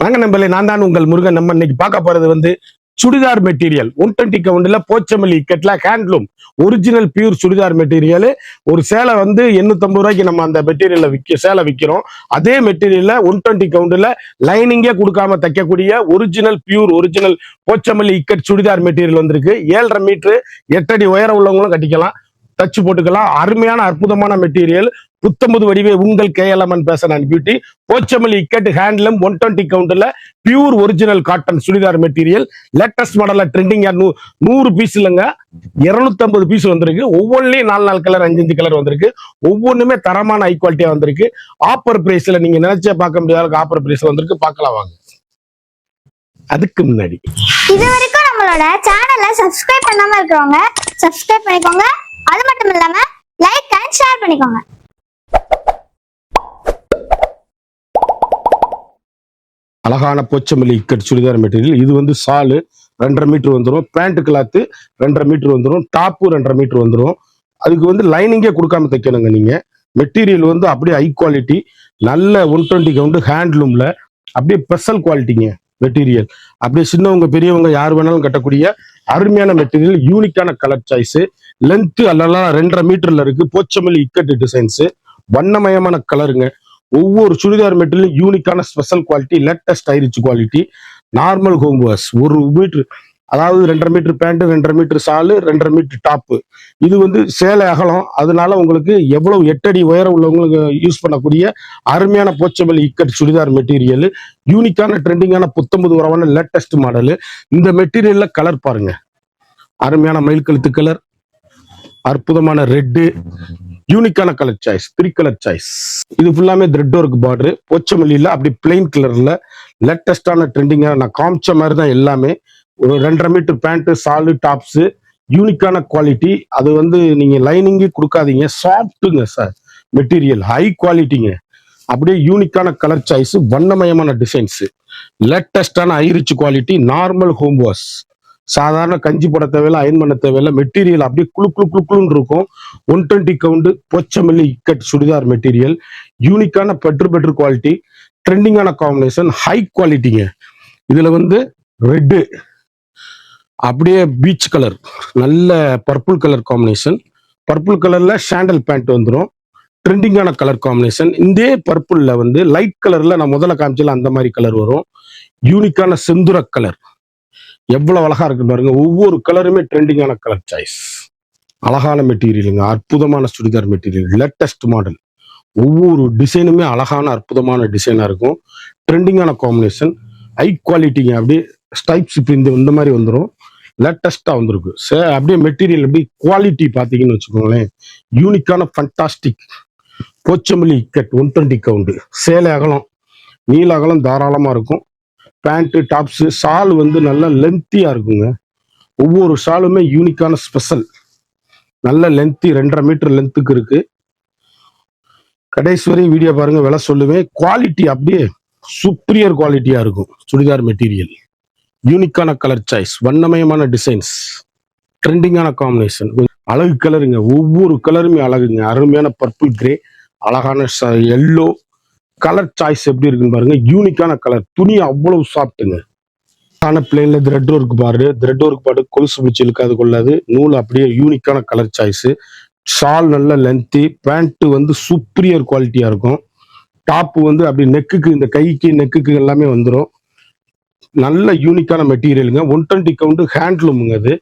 வாங்க நம்பளே நான் தான் உங்கள் முருகன் நம்ம இன்னைக்கு பார்க்க போறது வந்து சுடிதார் மெட்டீரியல். ஒன் டுவெண்ட்டி கவுண்டில் Pochampally இக்கெட்ல handloom original pure churidar material. ஒரு சேலை வந்து 850 ரூபாய்க்கு நம்ம அந்த மெட்டீரியலில் விற்க சேலை விற்கிறோம் அதே மெட்டீரியலில் ஒன் டுவெண்ட்டி கவுண்டில் லைனிங்கே கொடுக்காம தைக்கக்கூடிய original pure original Pochampally ikat churidar material வந்திருக்கு. ஏழரை மீட்ரு எட்டடி உயரம் உள்ளவங்களும் கட்டிக்கலாம். தச்சு போட்டுக்கலாம். அருமையான அற்புதமான மெட்டீரியல் புத்தம்பது வடிவே உங்கள் கேஎல்எம்என் பேச நான் beauty Pochampally ikat handloom one twenty கவுண்டில் pure original cotton churidar material latest மாடல்ல ட்ரெண்டிங்கா நூ நூறு பீஸ் இல்லைங்க. இருநூத்தம்பது பீஸ் வந்திருக்கு. ஒவ்வொன்றிலையும் நாலு நாலு கலர் அஞ்சு அஞ்சு கலர் வந்திருக்கு. ஒவ்வொன்றுமே தரமான ஹை குவாலிட்டியா வந்திருக்கு. ஆப்பர் பிரைஸ்ல நீங்க நினைச்சே பார்க்க முடியாத அளவுக்கு ஆப்பர் பிரைஸ் வந்திருக்கு. பார்க்கலாம் வாங்க. அதுக்கு முன்னாடி. இது வரைக்கும் நம்மளோட சேனலை சப்ஸ்கிரைப் பண்ணாம இருக்கிறவங்க சப்ஸ்கிரைப் பண்ணிக்கோங்க. அது மட்டும் இல்லாம லைக் அண்ட் ஷேர் பண்ணிக்கோங்க. அழகான போச்சமல்லி இக்கட் சுடிதார் மெட்டீரியல் இது வந்து சாலு ரெண்டரை மீட்டர் வந்துடும் பேண்ட் கிளாத்து ரெண்டரை மீட்டர் வந்துடும் டாப்பு ரெண்டரை மீட்டர் வந்துடும் அதுக்கு வந்து லைனிங்கே கொடுக்காம தைக்கணுங்க நீங்கள் மெட்டீரியல் வந்து அப்படியே ஹை குவாலிட்டி நல்ல ஒன் டுவெண்ட்டி கவுண்டு ஹேண்ட்லூமில் அப்படியே ஸ்பெஷல் குவாலிட்டிங்க மெட்டீரியல் அப்படியே சின்னவங்க பெரியவங்க யார் வேணாலும் கட்டக்கூடிய அருமையான மெட்டீரியல் யூனிக்கான கலர் சாய்ஸு லென்த்து அல்லலாம் ரெண்டரை மீட்டரில் இருக்குது போச்சமல்லி இக்கட்டு டிசைன்ஸு வண்ணமயமான கலருங்க ஒவ்வொரு சுடிதார் மெட்டீரியலும் யூனிக்கான special quality latest ஐரிச் quality normal home wash ஒரு மீட்டர் அதாவது ரெண்டரை மீட்டர் பேண்ட்டு ரெண்டரை மீட்டர் சாலு ரெண்டரை மீட்டர் டாப்பு இது வந்து சேலை அகலம். அதனால உங்களுக்கு எவ்வளவு எட்டடி உயரம் உள்ளவங்களுக்கு யூஸ் பண்ணக்கூடிய அருமையான போச்சபிள் இக்கட் சுடிதார் மெட்டீரியல் யூனிக்கான ட்ரெண்டிங்கான புத்தம்பது உறவான லேட்டஸ்ட் மாடலு இந்த மெட்டீரியலில் கலர் பாருங்க. அருமையான மயில் கழுத்து கலர் அற்புதமான ரெட்டு யூனிக்கான colour choice three colour choice இது ஃபுல்லாமே த்ரெட் ஒர்க் பார்டரு போச்சமல்லியில் அப்படி பிளெயின் கலரில் லேட்டஸ்டான ட்ரெண்டிங்காக நான் காமிச்ச மாதிரி தான் எல்லாமே. ஒரு ரெண்டரை மீட்டர் பேண்ட்டு சாலு டாப்ஸு யூனிக்கான குவாலிட்டி அது வந்து நீங்கள் லைனிங்கே கொடுக்காதீங்க சாஃப்ட்டுங்க சார் மெட்டீரியல் ஹை குவாலிட்டிங்க அப்படியே யூனிக்கான கலர் சாய்ஸு வண்ணமயமான designs லேட்டஸ்டான high rich quality normal home wash சாதாரண கஞ்சி போட தேவையில்ல அயன் பண்ண தேவையில்ல. மெட்டீரியல் அப்படியே குளு குளு குளு குளுன்னு இருக்கும். One twenty count Pochampally ikat churidar material யூனிக்கான பெட்ரு பெட்ரு குவாலிட்டி ட்ரெண்டிங்கான காம்பினேஷன் ஹை குவாலிட்டிங்க இதில் வந்து ரெட்டு அப்படியே பீச் கலர் நல்ல பர்பிள் கலர் காம்பினேஷன் பர்பிள் கலரில் சாண்டல் பேண்ட் வந்துடும் ட்ரெண்டிங்கான கலர் காம்பினேஷன் இதே பர்பிளில் வந்து லைட் கலரில் நான் முதல்ல காமிச்சல அந்த மாதிரி கலர் வரும். யூனிக்கான செந்துர கலர் எவ்வளவு அழகா இருக்கு பாருங்க. ஒவ்வொரு கலருமே ட்ரெண்டிங்கான கலர் சாய்ஸ் அழகான மெட்டீரியலுங்க அற்புதமான சுடிதார் மெட்டீரியல் லேட்டஸ்ட் மாடல் ஒவ்வொரு டிசைனுமே அழகான அற்புதமான டிசைனா இருக்கும். ட்ரெண்டிங்கான காம்பினேஷன் ஹை குவாலிட்டிங்க அப்படியே ஸ்டைப்ஸ் இப்போ இந்த இந்த மாதிரி வந்துடும் லேட்டஸ்டா வந்திருக்கு. சே அப்படியே மெட்டீரியல் எப்படி குவாலிட்டி பார்த்தீங்கன்னு வச்சுக்கோங்களேன். யூனிக்கான fantastic Pochampally ikat one twenty count சேலை அகலம். நீல அகலம் தாராளமாக இருக்கும். பேண்ட்டு டாப்ஸு ஷால் வந்து நல்லா லென்த்தியாக இருக்குங்க. ஒவ்வொரு ஷாலுமே யூனிக்கான ஸ்பெஷல் நல்ல லென்த்தி ரெண்டரை மீட்டர் லென்த்துக்கு இருக்கு. கடைசி வரையும் வீடியோ பாருங்க விலை சொல்லுவேன். குவாலிட்டி அப்படியே சுப்ரியர் குவாலிட்டியா இருக்கும். சுடிதார் மெட்டீரியல் யூனிக்கான கலர் சாய்ஸ் வண்ணமயமான டிசைன்ஸ் ட்ரெண்டிங்கான காம்பினேஷன் அழகு கலருங்க ஒவ்வொரு கலருமே அழகுங்க. அருமையான பர்பிள் கிரே அழகான எல்லோ கலர் சாய்ஸ் எப்படி இருக்குன்னு பாருங்க. யூனிக்கான கலர் துணி அவ்வளவு சாப்பிட்டுங்க ஆன பிளேன்ல த்ரெட் ஒர்க் பாரு த்ரெட் ஒர்க் பாடு கொலுசு பிடிச்சி இழுக்காது கொள்ளாது. நூல் அப்படியே யூனிக்கான கலர் சாய்ஸ் ஷால் நல்ல லென்த்தி பேண்ட்டு வந்து சூப்பரியர் குவாலிட்டியா இருக்கும். டாப்பு வந்து அப்படி நெக்குக்கு இந்த கைக்கு நெக்குக்கு எல்லாமே வந்துடும் நல்ல யூனிக்கான மெட்டீரியலுங்க ஒன் டுவெண்ட்டி கவுண்ட் ஹேண்ட்லூமுங்க அது.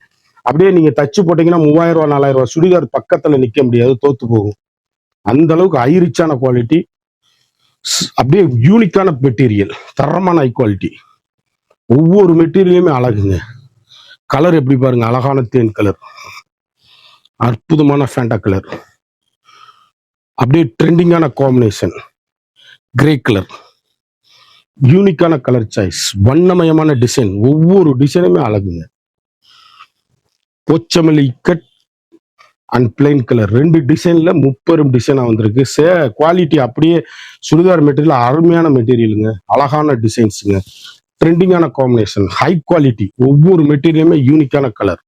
அப்படியே நீங்க தச்சு போட்டீங்கன்னா மூவாயிரம் ரூபா நாலாயிரம் ரூபா சுடிதார் பக்கத்துல நிக்க முடியாது தோத்து போகும். அந்த அளவுக்கு ஐரிச்சான குவாலிட்டி அப்படியே யூனிக்கான மெட்டீரியல் தரமான ஹை குவாலிட்டி ஒவ்வொரு மெட்டீரியலுமே அழகுங்க. கலர் எப்படி பாருங்க அழகான தேன் கலர் அற்புதமான ஃபேண்டா கலர் அப்படியே ட்ரெண்டிங்கான காம்பினேஷன் கிரே கலர் யூனிக்கான கலர் சாய்ஸ் வண்ணமயமான டிசைன் ஒவ்வொரு டிசைனுமே அழகுங்க. Pochampally ikat and plain colour ரெண்டு டிசைன்ல முப்பெரும் டிசைனாக வந்திருக்கு. சே குவாலிட்டி அப்படியே சுடிதார் மெட்டீரியல் அருமையான மெட்டீரியலுங்க அழகான டிசைன்ஸுங்க ட்ரெண்டிங்கான காம்பினேஷன் ஹை குவாலிட்டி ஒவ்வொரு மெட்டீரியலுமே யூனிக்கான கலர்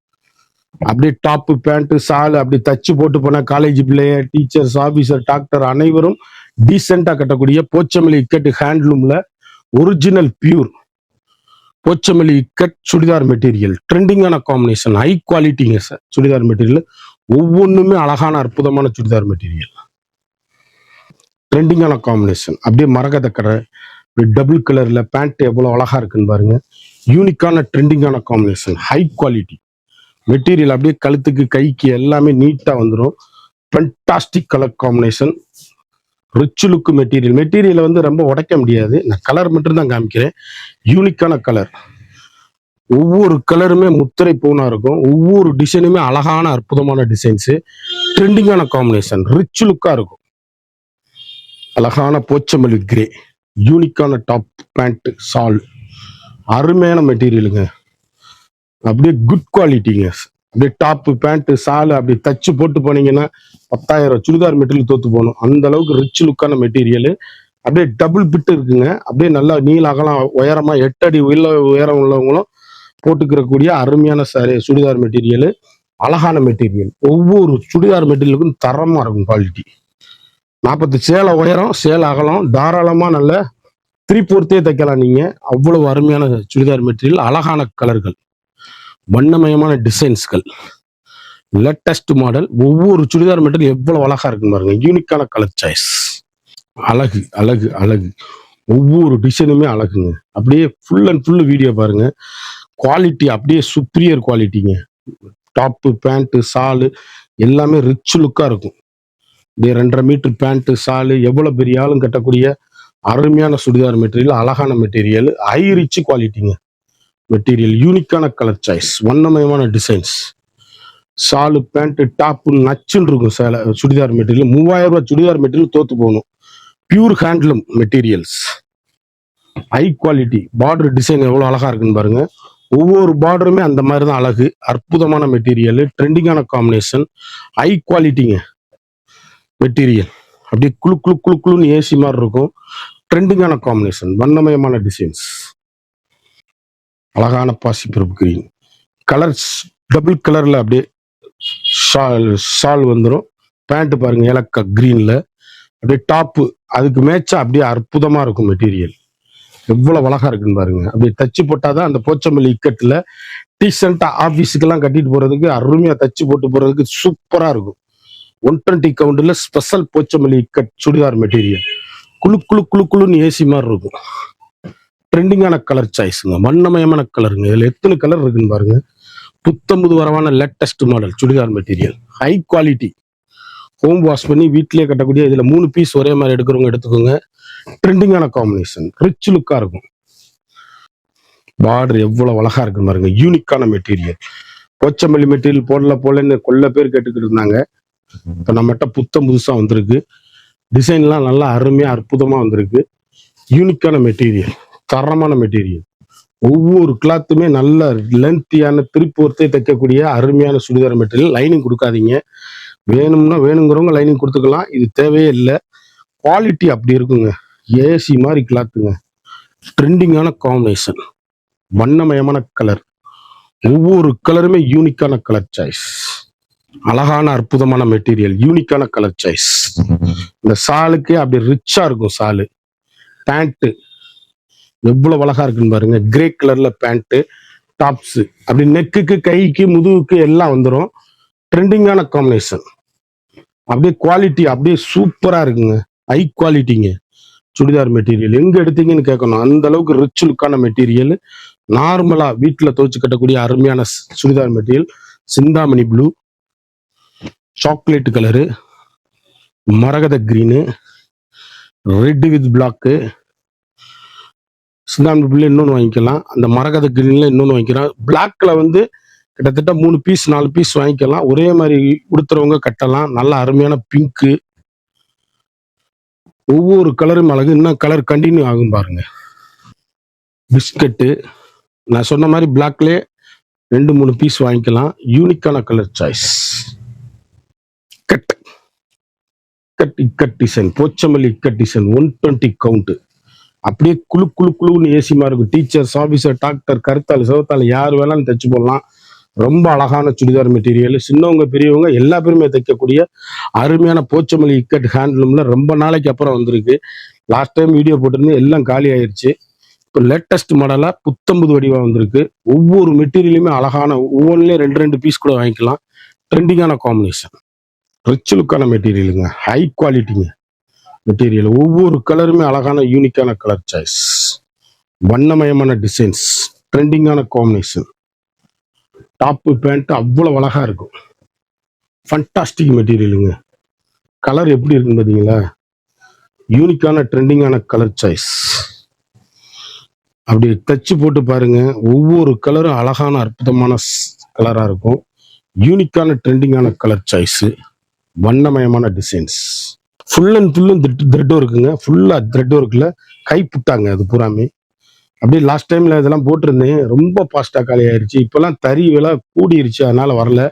அப்படியே டாப்பு பேண்ட்டு சால் அப்படி தச்சு போட்டு போன காலேஜ் பிள்ளையர் டீச்சர்ஸ் ஆஃபீஸர் டாக்டர் அனைவரும் டீசெண்டாக கட்டக்கூடிய Pochampally ikat ஹேண்ட்லூம்ல original pure Pochampally ikat churidar material ட்ரெண்டிங்கான காம்பினேஷன் ஹை குவாலிட்டிங்க சார் சுடிதார் மெட்டீரியல் ஒவ்வொன்றுமே அழகான அற்புதமான சுடிதார் மெட்டீரியல் ட்ரெண்டிங்கான காம்பினேஷன் அப்படியே மரகத கடை டபுள் கலர்ல பேண்ட் எவ்வளோ அழகா இருக்குன்னு பாருங்க. யூனிக்கான ட்ரெண்டிங்கான காம்பினேஷன் ஹை குவாலிட்டி மெட்டீரியல் அப்படியே கழுத்துக்கு கைக்கு எல்லாமே நீட்டாக வந்துடும் fantastic colour combination rich look material மெட்டீரியலை வந்து ரொம்ப உடைக்க முடியாது. நான் கலர் மட்டும் தான் காமிக்கிறேன் யூனிக்கான கலர் ஒவ்வொரு கலருமே முத்திரை பூனா இருக்கும். ஒவ்வொரு டிசைனுமே அழகான அற்புதமான டிசைன்ஸு ட்ரெண்டிங்கான காம்பினேஷன் ரிச் லுக்காக இருக்கும். அழகான போச்சமல்லி கிரே யூனிக்கான டாப் பேண்ட் சால் அருமையான மெட்டீரியலுங்க அப்படியே குட் குவாலிட்டிங்க அப்படியே டாப்பு பேண்ட்டு சால் அப்படி தச்சு போட்டு போனீங்கன்னா பத்தாயிரம் சுடிதார் மெட்டீரியல் தோத்து போகணும். அந்த அளவுக்கு ரிச் லுக்கான மெட்டீரியலு அப்படியே டபுள் பிட் இருக்குங்க. அப்படியே நல்லா நீள அகலாம் உயரமா எட்டு அடி உள்ள உயரம் உள்ளவங்களும் போட்டுக்கிறக்கூடிய அருமையான சாரி சுடிதார் மெட்டீரியல் அழகான மெட்டீரியல் ஒவ்வொரு சுடிதார் மெட்டீரியலுக்கும் தரமாக இருக்கும் குவாலிட்டி நாற்பத்து சேலை உயரம் சேலை அகலம் தாராளமாக நல்ல த்ரீ ஃபோர்த்தே தைக்கலாம் நீங்கள் அவ்வளவு அருமையான சுடிதார் மெட்டீரியல் அழகான கலர்கள் வண்ணமயமான டிசைன்ஸ்கள் லேட்டஸ்ட் மாடல் ஒவ்வொரு சுடிதார் மெட்டீரியல் எவ்வளவு அழகா இருக்குன்னு பாருங்க. யூனிக்கான கலர் சாய்ஸ் அழகு அழகு அழகு. ஒவ்வொரு டிசைனுமே அழகுங்க. அப்படியே ஃபுல் அண்ட் ஃபுல் வீடியோ பாருங்க. குவாலிட்டி அப்படியே சுப்ரியர் குவாலிட்டிங்க டாப்பு பேண்ட்டு சாலு எல்லாமே ரிச் லுக்காக இருக்கும். அப்படியே ரெண்டரை மீட்டர் பேண்ட்டு சாலு எவ்வளோ பெரிய ஆளும் கட்டக்கூடிய அருமையான சுடிதார் மெட்டீரியல் அழகான மெட்டீரியல் ஹை ரிச் குவாலிட்டிங்க மெட்டீரியல் யூனிக்கான கலர் சாய்ஸ் வண்ணமயமான டிசைன்ஸ் சாலு பேண்ட்டு டாப்பு நச்சுன்னு இருக்கும் சேலை சுடிதார் மெட்டீரியல் மூவாயிரம் ரூபாய் சுடிதார் மெட்டீரியல் தோத்து போகணும். Pure handloom materials high quality border design எவ்வளோ அழகா இருக்குன்னு பாருங்கள் ஒவ்வொரு பார்டருமே அந்த மாதிரி தான் அழகு அற்புதமான மெட்டீரியல் ட்ரெண்டிங்கான காம்பினேஷன் ஹை குவாலிட்டிங்க மெட்டீரியல் அப்படியே குளு குளு குழு குளுன்னு ஏசி மாதிரி இருக்கும். ட்ரெண்டிங்கான காம்பினேஷன் வண்ணமயமான டிசைன்ஸ் அழகான பாசிப்பருப்பு கிரீன் கலர்ஸ் டபுள் கலர்ல அப்படியே ஷால் ஷால் வந்துடும் பேண்ட்டு பாருங்க ஏலக்கா க்ரீனில் அப்படியே டாப்பு அதுக்கு மேட்சா அப்படியே அற்புதமாக இருக்கும் மெட்டீரியல் எவ்வளவு அழகா இருக்குன்னு பாருங்க. அப்படி தச்சு போட்டாதான் அந்த போச்சம்பள்ளி இக்கட்டுல டீசெண்டா ஆபீஸுக்கெல்லாம் கட்டிட்டு போறதுக்கு அருமையா தச்சு போட்டு போறதுக்கு சூப்பரா இருக்கும். ஒன் டுவெண்ட்டி கவுண்ட்ல ஸ்பெஷல் போச்சம்பள்ளி இக்கட் சுடிதார் மெட்டீரியல் குளு குழு குழு குளுன்னு ஏசி மாதிரி இருக்கும். ட்ரெண்டிங்கான கலர் சாய்ஸுங்க வண்ணமயமான கலருங்க இதுல எத்தனை கலர் இருக்குன்னு பாருங்க. புத்தம்புது வரவான latest model churidar material high quality home wash பண்ணி வீட்டிலேயே கட்டக்கூடிய இதுல மூணு பீஸ் ஒரே மாதிரி எடுக்கிறவங்க எடுத்துக்கோங்க. ட்ரெண்டிங்கான காம்பினேஷன் ரிச் லுக்காக இருக்கும். பார்டர் எவ்வளோ அழகா இருக்கு பாருங்க. யூனிக்கான மெட்டீரியல் போச்சமல்லி மெட்டீரியல் போடல போலன்னு கொல்ல பேர் கேட்டுக்கிட்டு இருந்தாங்க. இப்போ நம்மகிட்ட புத்தம் புதுசாக வந்திருக்கு. டிசைன்லாம் நல்லா அருமையாக அற்புதமாக வந்திருக்கு. யூனிக்கான மெட்டீரியல் தரமான மெட்டீரியல் ஒவ்வொரு கிளாத்துமே நல்ல லென்த்தியான திருப்பூர்த்தை தைக்கக்கூடிய அருமையான சுடிதார் மெட்டீரியல் லைனிங் கொடுக்காதீங்க. வேணும்னா வேணுங்கிறவங்க லைனிங் கொடுத்துக்கலாம். இது தேவையே இல்லை. குவாலிட்டி அப்படி இருக்குங்க. ஏசி மாதிரி கிளாத்துங்க. ட்ரெண்டிங்கான காம்பினேஷன் வண்ணமயமான கலர் ஒவ்வொரு கலருமே யூனிக்கான கலர் சாய்ஸ் அழகான அற்புதமான மெட்டீரியல் யூனிக்கான கலர் சாய்ஸ் இந்த சாலுக்கு அப்படி ரிச்சா இருக்கும் சாலு. பேண்ட்டு எவ்வளவு அழகா இருக்குன்னு பாருங்க. கிரே கலர்ல பேண்ட்டு டாப்ஸ் அப்படி நெக்குக்கு கைக்கு முதுகுக்கு எல்லாம் வந்துடும் ட்ரெண்டிங்கான காம்பினேஷன் அப்படியே குவாலிட்டி அப்படியே சூப்பரா இருக்குங்க. ஹை குவாலிட்டிங்க சுடிதார் மெட்டீரியல் எங்கே எடுத்தீங்கன்னு கேட்கணும் அந்த அளவுக்கு ரிச் லுக்கான மெட்டீரியல் நார்மலாக வீட்டில் துவைச்சு கட்டக்கூடிய அருமையான சுடிதார் மெட்டீரியல் சிந்தாமணி ப்ளூ சாக்லேட் கலரு மரகத க்ரீனு ரெட் வித் பிளாக்கு சிந்தாமணி ப்ளூ இன்னொன்று வாங்கிக்கலாம். அந்த மரகத க்ரீனில் இன்னொன்று வாங்கிக்கலாம். பிளாக்கில் வந்து கிட்டத்தட்ட மூணு பீஸ் நாலு பீஸ் வாங்கிக்கலாம். ஒரே மாதிரி உடுத்துறவங்க கட்டலாம். நல்ல அருமையான பிங்க்கு ஒவ்வொரு கலரும் அழகு இன்னும் கலர் கண்டினியூ ஆகும் பாருங்க. பிஸ்கட்டு நான் சொன்ன மாதிரி பிளாக்லேயே ரெண்டு மூணு பீஸ் வாங்கிக்கலாம். யூனிக்கான colour choice cut cut ikat design Pochampally ikat design one twenty count அப்படியே குளு குளு குளுன்னு ஏசிமா இருக்கும். டீச்சர்ஸ் ஆஃபீஸர் டாக்டர் கருத்தாள் சிவத்தாள் யார் வேணாலும் தைச்சு போடலாம். ரொம்ப அழகான சுடிதார் மெட்டீரியல் சின்னவங்க பெரியவங்க எல்லா பேருமே தைக்கக்கூடிய அருமையான போச்சமல்லி இக்கட் ஹேண்ட்லூம்ல ரொம்ப நாளைக்கு அப்புறம் வந்திருக்கு. லாஸ்ட் டைம் வீடியோ போட்டிருந்து எல்லாம் காலி ஆயிடுச்சு இப்போ லேட்டஸ்ட் மாடலா புத்தம்புது வடிவா வந்திருக்கு. ஒவ்வொரு மெட்டீரியலுமே அழகான ஒவ்வொன்றுலேயும் ரெண்டு ரெண்டு பீஸ் கூட வாங்கிக்கலாம். ட்ரெண்டிங்கான காம்பினேஷன் ரிச் லுக்கான மெட்டீரியலுங்க ஹை குவாலிட்டிங்க மெட்டீரியல் ஒவ்வொரு கலருமே அழகான யூனிக்கான கலர் சாய்ஸ் வண்ணமயமான டிசைன்ஸ் ட்ரெண்டிங்கான காம்பினேஷன் டாப்பு பேண்ட் அவ்வளோ அழகாக இருக்கும். ஃபண்டாஸ்டிக் மெட்டீரியலுங்க கலர் எப்படி இருக்குன்னு பார்த்தீங்களா யூனிக்கான ட்ரெண்டிங்கான கலர் சாய்ஸ் அப்படி தச்சு போட்டு பாருங்க. ஒவ்வொரு கலரும் அழகான அற்புதமான கலராக இருக்கும். யூனிக்கான ட்ரெண்டிங்கான கலர் சாய்ஸு வண்ணமயமான டிசைன்ஸ் ஃபுல் அண்ட் ஃபுல்லும் த்ரெட் ஒர்க்குங்க ஃபுல்லாக த்ரெட் ஒர்க்கில் கை புட்டாங்க அது பூராமே. அப்படியே லாஸ்ட் டைம்ல இதெல்லாம் போட்டிருந்தேன். ரொம்ப ஃபாஸ்டா காலி ஆயிடுச்சு இப்பெல்லாம் தறி விலை கூடிருச்சு. அதனால வரல.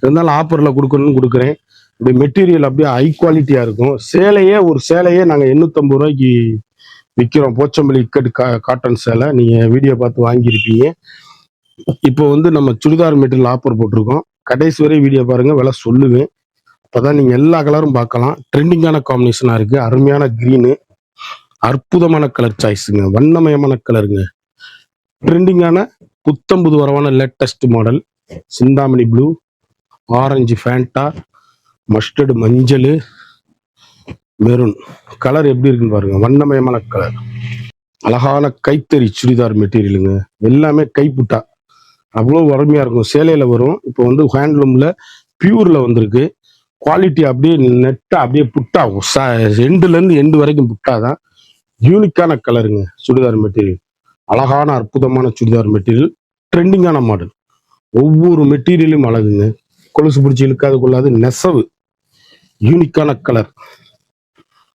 இருந்தாலும் ஆஃபரில் கொடுக்கணும்னு கொடுக்குறேன். இப்படி மெட்டீரியல் அப்படியே ஹை குவாலிட்டியா இருக்கும். சேலையே ஒரு சேலையே நாங்க எண்ணூத்தம்பது ரூபாய்க்கு விற்கிறோம் போச்சம்பள்ளி இக்கட் கா காட்டன் சேலை. நீங்க வீடியோ பார்த்து வாங்கியிருப்பீங்க. இப்போ வந்து நம்ம சுடிதார் மெட்டீரியல் ஆஃபர் போட்டிருக்கோம். கடைசி வரை வீடியோ பாருங்க. விலை சொல்லுவேன். அப்பதான் நீங்க எல்லா கலரும் பார்க்கலாம். ட்ரெண்டிங்கான காம்பினேஷனா இருக்கு. அருமையான கிரீனு அற்புதமான கலர் சாய்ஸுங்க வண்ணமயமான கலருங்க ட்ரெண்டிங்கான புத்தம்புது வரவான latest model Chintamani blue orange Fanta mustard மஞ்சள் மெரூன் கலர் எப்படி இருக்குன்னு பாருங்க வண்ணமயமான கலர் அழகான கைத்தறி சுடிதார் மெட்டீரியலுங்க எல்லாமே கைப்புட்டா. அவ்வளோ வறுமையாக இருக்கும். சேலையில் வரும். இப்போ வந்து ஹேண்ட்லூமில் பியூரில் வந்திருக்கு. குவாலிட்டி அப்படியே நெட்டாக அப்படியே புட்டாகும் ச எண்டுலேருந்து எண்டு வரைக்கும் புட்டாதான். யூனிக்கான கலருங்க சுடிதார் மெட்டீரியல் அழகான அற்புதமான சுடிதார் மெட்டீரியல் ட்ரெண்டிங்கான மாடல் ஒவ்வொரு மெட்டீரியலும் அழகுங்க. கொலுசு பிடிச்சி இழுக்காது கொள்ளாது நெசவு. யூனிக்கான கலர்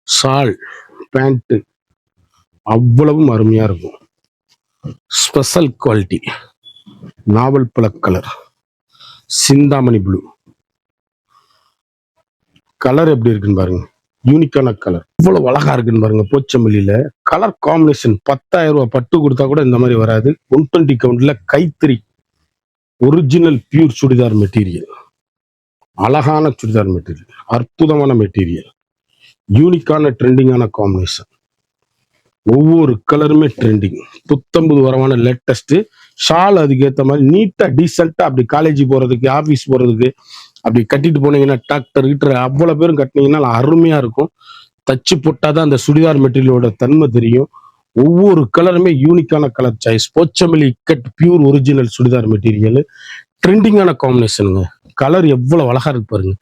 ஷால் பேண்ட்டு அவ்வளவும் அருமையாக இருக்கும். ஸ்பெஷல் குவாலிட்டி நாவல் பழ கலர் சிந்தாமணி ப்ளூ கலர் எப்படி இருக்குன்னு பாருங்க. யூனிக்கான கலர் இவ்வளவு அழகா இருக்குன்னு பாருங்க போச்சமல்லியில. கலர் காம்பினேஷன் பத்தாயிரம் ரூபாய் பட்டு கொடுத்தா கூட இந்த மாதிரி வராது. ஒன் டுவெண்ட்டி கவுண்ட்ல கைத்தறி. ஒரிஜினல் பியூர் சுடிதார் மெட்டீரியல் அழகான சுடிதார் மெட்டீரியல் அற்புதமான மெட்டீரியல் யூனிக்கான ட்ரெண்டிங்கான காம்பினேஷன் ஒவ்வொரு கலருமே ட்ரெண்டிங் புத்தம்பது வரமான லேட்டஸ்ட் ஷால் அதுக்கேற்ற மாதிரி நீட்டா டீசெண்டா அப்படி காலேஜ் போறதுக்கு ஆபீஸ் போறதுக்கு அப்படி கட்டிட்டு போனீங்கன்னா டாக்டர் கிட்ட அவ்வளோ பேரும் கட்டினீங்கன்னா அருமையா இருக்கும். தச்சு போட்டால் தான் அந்த சுடிதார் மெட்டீரியலோட தன்மை தெரியும். ஒவ்வொரு கலருமே யூனிக்கான colour choice Pochampally ikat pure original churidar material ட்ரெண்டிங்கான காம்பினேஷனுங்க கலர் எவ்வளோ அழகா இருக்கு பாருங்க.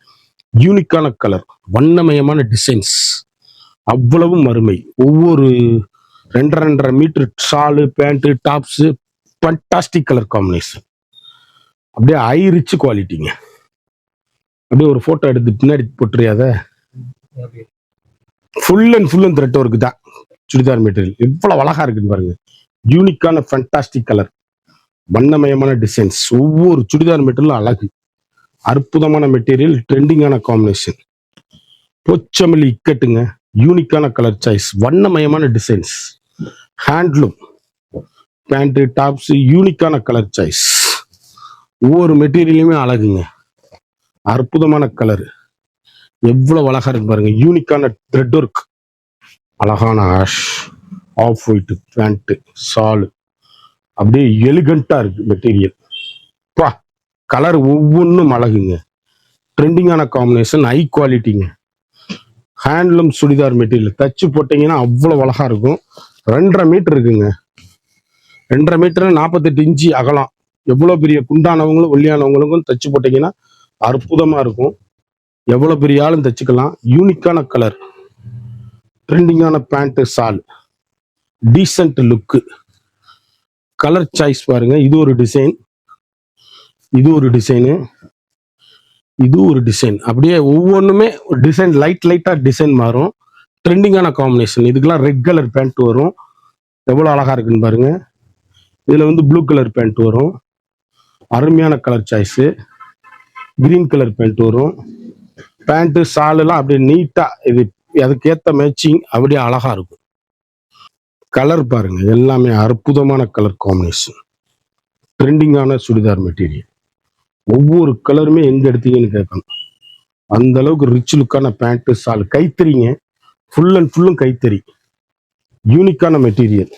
யூனிக்கான கலர் வண்ணமயமான டிசைன்ஸ் அவ்வளவும் அருமை ஒவ்வொரு ரெண்டரை ரெண்டரை metre shawl pant tops fantastic colour combination அப்படியே ஹை ரிச் குவாலிட்டிங்க அப்படியே ஒரு போட்டோ எடுத்து பின்னாடி போட்டுறியாத full and full and thread work தான். சுடிதார் மெட்டீரியல் எவ்வளவு அழகா இருக்குன்னு பாருங்க. யூனிக்கான ஃபண்டாஸ்டிக் கலர் வண்ணமயமான டிசைன்ஸ் ஒவ்வொரு சுடிதார் மெட்டீரியலும் அழகு. அற்புதமான மெட்டீரியல் ட்ரெண்டிங்கான காம்பினேஷன் பொச்சமல்லி இக்கட்டுங்க. யூனிக்கான கலர் சாய்ஸ் வண்ணமயமான டிசைன்ஸ் ஹேண்ட்லூம் பேண்ட்டு டாப்ஸ் யூனிக்கான கலர் சாய்ஸ் ஒவ்வொரு மெட்டீரியலுமே அழகுங்க. அற்புதமான கலர் எவ்வளவு அழகா இருக்கு பாருங்க. யூனிக்கான த்ரெட் ஒர்க் அழகான ash off white pant shawl அப்படியே எலிகண்டா இருக்கு மெட்டீரியல் பா கலர் ஒவ்வொன்றும் அழகுங்க. ட்ரெண்டிங்கான காம்பினேஷன் ஹை குவாலிட்டிங்க ஹேண்ட்லூம் சுடிதார் மெட்டீரியல் தச்சு போட்டீங்கன்னா அவ்வளோ அழகா இருக்கும். ரெண்டரை மீட்டர் இருக்குங்க. ரெண்டரை மீட்டர் நாற்பத்தெட்டு இன்ச்சு அகலம். எவ்வளோ பெரிய குண்டானவங்களும் ஒல்லியானவங்களுக்கும் தச்சு போட்டீங்கன்னா அற்புதமா இருக்கும். எவ்வளோ பெரிய ஆளும் தச்சுக்கலாம். யூனிக்கான கலர் ட்ரெண்டிங்கான பேண்ட்டு சால் டீசன்ட் லுக்கு கலர் சாய்ஸ் பாருங்க. இது ஒரு டிசைன் இது ஒரு டிசைனு இது ஒரு டிசைன் அப்படியே ஒவ்வொன்றுமே டிசைன் லைட் லைட்டாக டிசைன் மாறும். ட்ரெண்டிங்கான காம்பினேஷன் இதுக்கெல்லாம் ரெட் கலர் பேண்ட் வரும். எவ்வளோ அழகாக இருக்குன்னு பாருங்க. இதில் வந்து ப்ளூ கலர் பேண்ட் வரும். அருமையான colour choice green colour pant வரும். பேண்ட்டு சாலெல்லாம் அப்படியே நீட்டாக இது அதுக்கேற்ற மேட்சிங் அப்படியே அழகாக இருக்கும். கலர் பாருங்க எல்லாமே அற்புதமான கலர் காம்பினேஷன் ட்ரெண்டிங்கான சுடிதார் மெட்டீரியல் ஒவ்வொரு கலருமே எங்கே எடுத்தீங்கன்னு கேட்கணும். அந்த அளவுக்கு ரிச் லுக்கான பேண்ட்டு ஷால் கைத்தறிங்க. ஃபுல் அண்ட் ஃபுல்லும் கைத்தறி. யூனிக்கான மெட்டீரியல்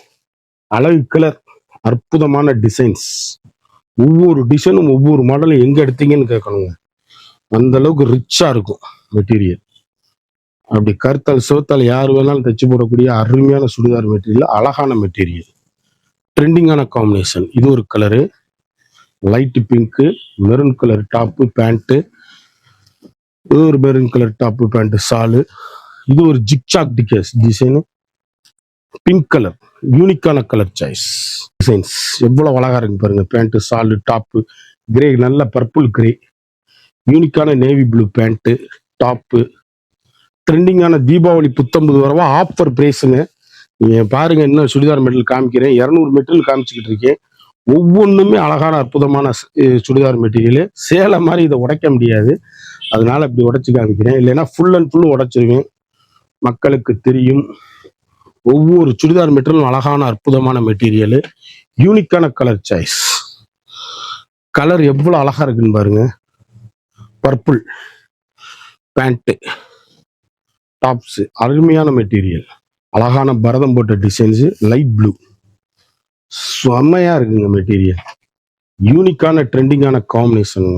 அழகு கலர் அற்புதமான டிசைன்ஸ் ஒவ்வொரு டிசைனும் ஒவ்வொரு மாடலும் எங்க எடுத்தீங்கன்னு கேட்கணுங்க. அந்த அளவுக்கு ரிச்சா இருக்கும் மெட்டீரியல் அப்படி கருத்தால் சிவத்தால் யார் வேணாலும் தைச்சு போடக்கூடிய அருமையான சுடிதார் மெட்டீரியல் அழகான மெட்டீரியல் ட்ரெண்டிங்கான காம்பினேஷன் இது ஒரு colour light pink maroon colour top pant இது ஒரு maroon colour top pant shawl இது ஒரு ஜிக்சாக் டிகேஸ் டிசைனு பிங்க் கலர் யூனிக்கான கலர் சாய்ஸ் டிசைன்ஸ் எவ்வளவு அழகா இருக்கு பாருங்க. பேண்ட் சாலு டாப்பு கிரே நல்ல பர்பிள் கிரே யூனிக்கான நேவி ப்ளூ பேண்ட்டு டாப்பு ட்ரெண்டிங்கான தீபாவளி புத்தம்பது வரவா ஆஃபர் பிரைஸுங்க நீங்கள் பாருங்க இன்னும் சுடிதார் மெட்டீரியல் காமிக்கிறேன். இரநூறு மெட்டீரியல் காமிச்சிக்கிட்டு இருக்கேன். ஒவ்வொன்றுமே அழகான அற்புதமான சுடிதார் மெட்டீரியலு சேலை மாதிரி இதை உடைக்க முடியாது. அதனால இப்படி உடைச்சி காமிக்கிறேன். இல்லைன்னா ஃபுல் அண்ட் ஃபுல் உடைச்சிருவேன். மக்களுக்கு தெரியும். ஒவ்வொரு சுடிதார் மெட்டீரியலும் அழகான அற்புதமான மெட்டீரியல் யூனிக்கான கலர் சாய்ஸ் கலர் எவ்வளோ அழகா இருக்குன்னு பாருங்க. பர்பிள் பேண்ட்டு டாப்ஸு அருமையான மெட்டீரியல் அழகான பரதம் போட்ட டிசைன்ஸு லைட் ப்ளூ செம்மையாக இருக்குங்க மெட்டீரியல் யூனிக்கான ட்ரெண்டிங்கான காம்பினேஷன்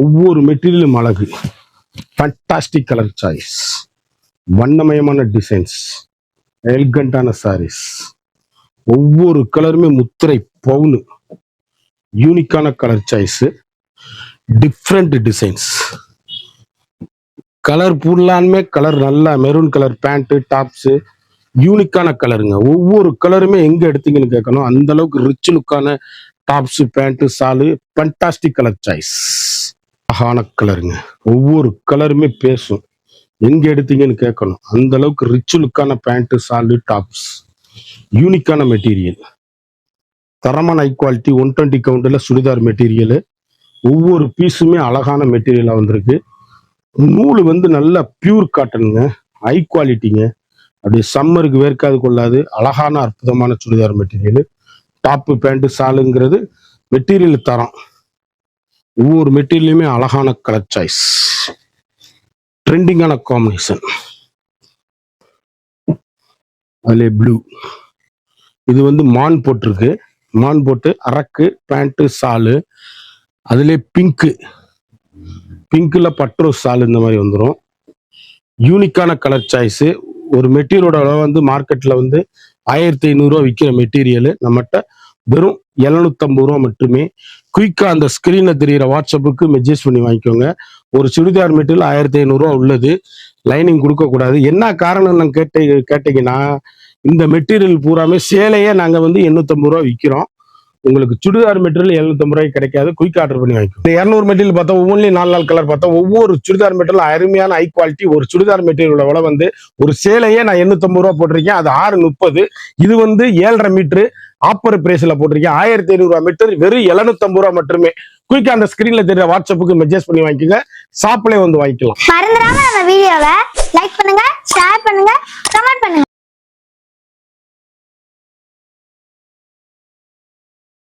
ஒவ்வொரு மெட்டீரியலும் அழகு. ஃபண்டாஸ்டிக் கலர் சாய்ஸ் வண்ணமயமான டிசைன்ஸ் எலிகண்டான சாரீஸ் ஒவ்வொரு கலருமே முத்திரை பவுனு. யூனிக்கான colour choice different designs colour ஃபுல்லான்மே colour நல்லா மெரூன் கலர் பேண்ட்டு டாப்ஸு யூனிக்கான கலருங்க ஒவ்வொரு கலருமே எங்கே எடுத்தீங்கன்னு கேட்கணும் அந்த அளவுக்கு rich லுக்கான tops pant shawl fantastic colour choice அழகான கலருங்க ஒவ்வொரு கலருமே பேசும். எங்க எடுத்தீங்கன்னு கேட்கணும். அந்த அளவுக்கு ரிச் லுக்கான பேண்ட்டு சாலு டாப்ஸ் யூனிக்கான மெட்டீரியல் தரமான ஹை குவாலிட்டி ஒன் டுவெண்ட்டி கவுண்டில் சுடிதார் மெட்டீரியலு ஒவ்வொரு பீஸுமே அழகான மெட்டீரியலாக வந்திருக்கு. நூல் வந்து நல்லா பியூர் காட்டனுங்க ஹை குவாலிட்டிங்க அப்படி சம்மருக்கு வேர்க்காது கொள்ளாது. அழகான அற்புதமான சுடிதார் மெட்டீரியல் டாப்பு பேண்ட்டு சாலுங்கிறது மெட்டீரியல் தரம். ஒவ்வொரு மெட்டீரியலுமே அழகான கலர் சாய்ஸ் ட்ரெண்டிங்கான காம்பினேஷன் அதிலே ப்ளூ இது வந்து மான் போட்டிருக்கு. மான் போட்டு அரக்கு பேண்ட்டு சாலு. அதிலே பிங்க்கு பிங்க்கில் பட்ரோ சால் இந்த மாதிரி வந்துடும் யூனிக்கான கலர் சாய்ஸு ஒரு மெட்டீரியலோட அளவு வந்து மார்க்கெட்டில் வந்து ஆயிரத்தி ஐநூறுரூவா விற்கிற மெட்டீரியல் நம்மகிட்ட வெறும் எழுநூத்தம்பது ரூபா மட்டுமே. குயிக்காக அந்த ஸ்க்ரீனில் தெரிகிற வாட்ஸ்அப்புக்கு மெசேஜ் பண்ணி வாங்கிக்கோங்க. ஒரு சுடிதார் மெட்டீரியல் ஆயிரத்தி ஐநூறுரூவா உள்ளது. லைனிங் கொடுக்கக்கூடாது. என்ன காரணம் நான் கேட்ட கேட்டீங்கன்னா இந்த மெட்டீரியல் பூராமே சேலையே நாங்கள் வந்து எண்ணூத்தம்பது ரூபா விற்கிறோம் உங்களுக்கு சுடிதார் மெட்டீரியல் எழுநூத்தம்பது ரூபாய்க்கு கிடைக்காது. குயிக் ஆர்டர் பண்ணி வாங்கிக்கும் இந்த இரநூறு மெட்டீரியல் பார்த்தா ஒவ்வொன்றிலே நாலு நாள் கலர் பார்த்தா ஒவ்வொரு சுடிதார் மெட்டீரியல் அருமையான ஹை குவாலிட்டி ஒரு சுடிதார் மெட்டீரியலோட விலை வந்து ஒரு சேலையே நான் எண்ணூத்தம்பது ரூபா போட்டிருக்கேன். அது ஆறு முப்பது. இது வந்து ஏழரை மீட்ரு ஆப்பர் பிரைஸில் போட்டிருக்கேன். ஆயிரத்தி ஐநூறுரூவா மீட்டர் வெறும் எழுநூத்தம்பது ரூபா மட்டுமே. குயிக்கா அந்த ஸ்கிரீன்ல தெரியற வாட்ஸ்அப்புக்கு மெசேஜ் பண்ணி வாங்கிக்கோங்க. ஷாப்லேயே வந்து வாங்கிக்கலாம். மறந்துடாம நம்ம வீடியோவை லைக் பண்ணுங்க ஷேர் பண்ணுங்க கமெண்ட் பண்ணுங்க.